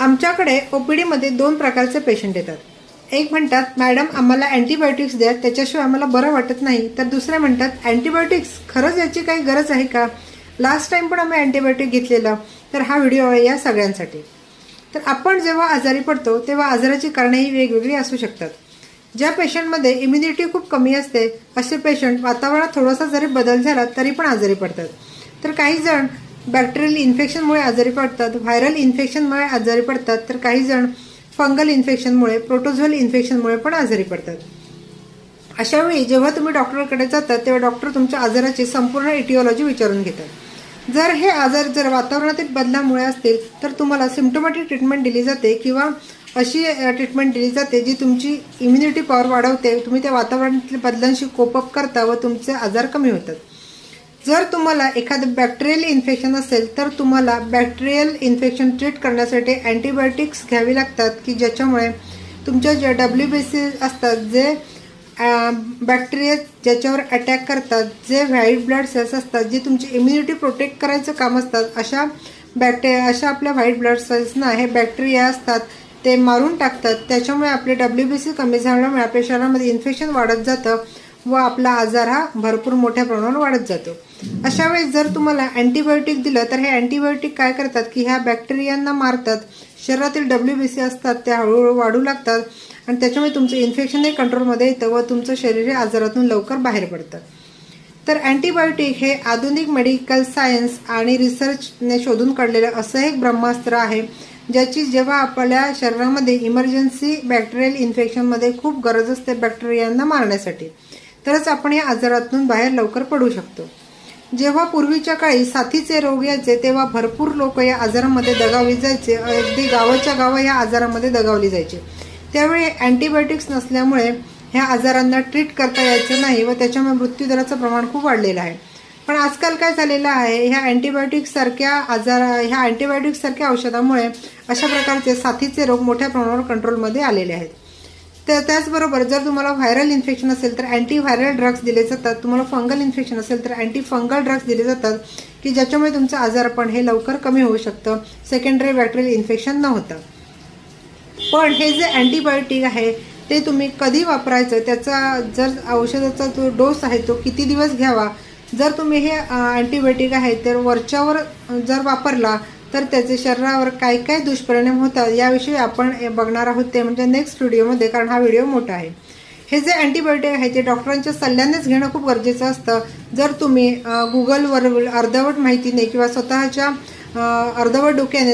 आमच्याकडे O P डीमध्ये दोन प्रकारचे पेशंट येतात. एक म्हणतात मॅडम आम्हाला अँटीबायोटिक्स द्या त्याच्याशिवाय आम्हाला बरं वाटत नाही. तर दुसरे म्हणतात अँटीबायोटिक्स खरंच याची काही गरज आहे का? लास्ट टाइम पण आम्ही अँटीबायोटिक घेतलेलं. तर हा व्हिडिओ आहे या सगळ्यांसाठी. तर आपण जेव्हा आजारी पडतो तेव्हा आजाराची कारणेही वेगवेगळी असू शकतात. ज्या पेशंटमध्ये इम्युनिटी खूप कमी असते असे पेशंट वातावरणात थोडासा जरी बदल झाला तरी पण आजारी पडतात. तर काही जण बॅक्टेरियल इन्फेक्शनमुळे आजारी पडतात. व्हायरल इन्फेक्शनमुळे आजारी पडतात. तर काही जण फंगल इन्फेक्शनमुळे प्रोटोझोल इन्फेक्शनमुळे पण आजारी पडतात. अशा वेळी जेव्हा तुम्ही डॉक्टरकडे जातात तेव्हा डॉक्टर तुमच्या आजाराची संपूर्ण इटिओलॉजी विचारून घेतात. जर हे आजार जर वातावरणातील बदलामुळे असतील तर तुम्हाला सिम्टोमॅटिक ट्रीटमेंट दिली जाते किंवा अशी ट्रीटमेंट दिली जाते जी तुमची इम्युनिटी पॉवर वाढवते. तुम्ही त्या वातावरणातील बदलांशी कोपअप करता व तुमचे आजार कमी होतात. जर तुम्हाला एखादं बॅक्टेरियल इन्फेक्शन असेल तर तुम्हाला बॅक्टेरियल इन्फेक्शन ट्रीट करण्यासाठी अँटीबायोटिक्स घ्यावी लागतात की ज्याच्यामुळे तुमच्या ज्या डब्ल्यू बी सी असतात जे बॅक्टेरिया ज्याच्यावर अटॅक करतात जे व्हाईट ब्लड सेल्स असतात जे तुमची इम्युनिटी प्रोटेक्ट करायचं काम असतात अशा बॅक्टेरिया अशा आपल्या व्हाईट ब्लड सेल्सना हे बॅक्टेरिया असतात ते मारून टाकतात. त्याच्यामुळे आपले डब्ल्यू बी सी कमी झाल्यामुळे आपल्या शरीरामध्ये इन्फेक्शन वाढत जातं. व आपला आजार हा भरपूर मोठ्या प्रमाणावर वाढत जातो. अशा वेळेस जर तुम्हाला अँटीबायोटिक दिलं तर हे अँटीबायोटिक काय करतात की ह्या बॅक्टेरियांना मारतात. शरीरातील डब्ल्यू बी सी असतात त्या हळूहळू वाढू लागतात आणि त्याच्यामुळे तुमचं इन्फेक्शन हे कंट्रोलमध्ये येतं व तुमचं शरीर हे आजारातून लवकर बाहेर पडतं. तर अँटीबायोटिक हे आधुनिक मेडिकल सायन्स आणि रिसर्चने शोधून काढलेलं असं एक ब्रह्मास्त्र आहे ज्याची जेव्हा आपल्या शरीरामध्ये इमर्जन्सी बॅक्टेरियल इन्फेक्शनमध्ये खूप गरज असते बॅक्टेरियांना मारण्यासाठी. तरच आपण या आजारातून बाहेर लवकर पडू शकतो. जेव्हा पूर्वीच्या काळी साथीचे रोग यायचे तेव्हा भरपूर लोक या आजारामध्ये दगावली जायचे. अगदी गावाच्या गावं या आजारामध्ये दगावली जायचे. त्यावेळी अँटीबायोटिक्स नसल्यामुळे ह्या आजारांना ट्रीट करता यायचं नाही व त्याच्यामुळे मृत्यूदराचं प्रमाण खूप वाढलेलं आहे. पण आजकाल काय झालेलं आहे? ह्या अँटीबायोटिक्ससारख्या आजारा आजार ह्या अँटीबायोटिक्ससारख्या औषधामुळे अशा प्रकारचे साथीचे रोग मोठ्या प्रमाणावर कंट्रोलमध्ये आलेले आहेत. तर त्याचबरोबर जर तुम्हाला व्हायरल इन्फेक्शन असेल तर अँटी व्हायरल ड्रग्स दिले जातात. तुम्हाला फंगल इन्फेक्शन असेल तर अँटी फंगल ड्रग्स दिले जातात की ज्याच्यामुळे तुमचं आजारपण हे लवकर कमी होऊ शकतं. सेकंडरी बॅक्टेरियल इन्फेक्शन न होतं पण हे जे अँटीबायोटिक आहे ते तुम्ही कधी वापरायचं? त्याचा जर औषधाचा जो डोस आहे तो किती दिवस घ्यावा? जर तुम्ही हे अँटीबायोटिक आहे तर वरच्यावर जर वापरला तर त्याचे शरीरावर काय काय दुष्परिणाम होतात याविषयी आपण बघणार आहोत ते म्हणजे नेक्स्ट व्हिडिओमध्ये कारण हा व्हिडिओ मोठा आहे. हे जे अँटीबायोटिक आहे ते डॉक्टरांच्या सल्ल्यानेच घेणं खूप गरजेचं असतं. जर तुम्ही गुगलवर अर्धवट माहितीने किंवा स्वतःच्या अर्धवट डोक्याने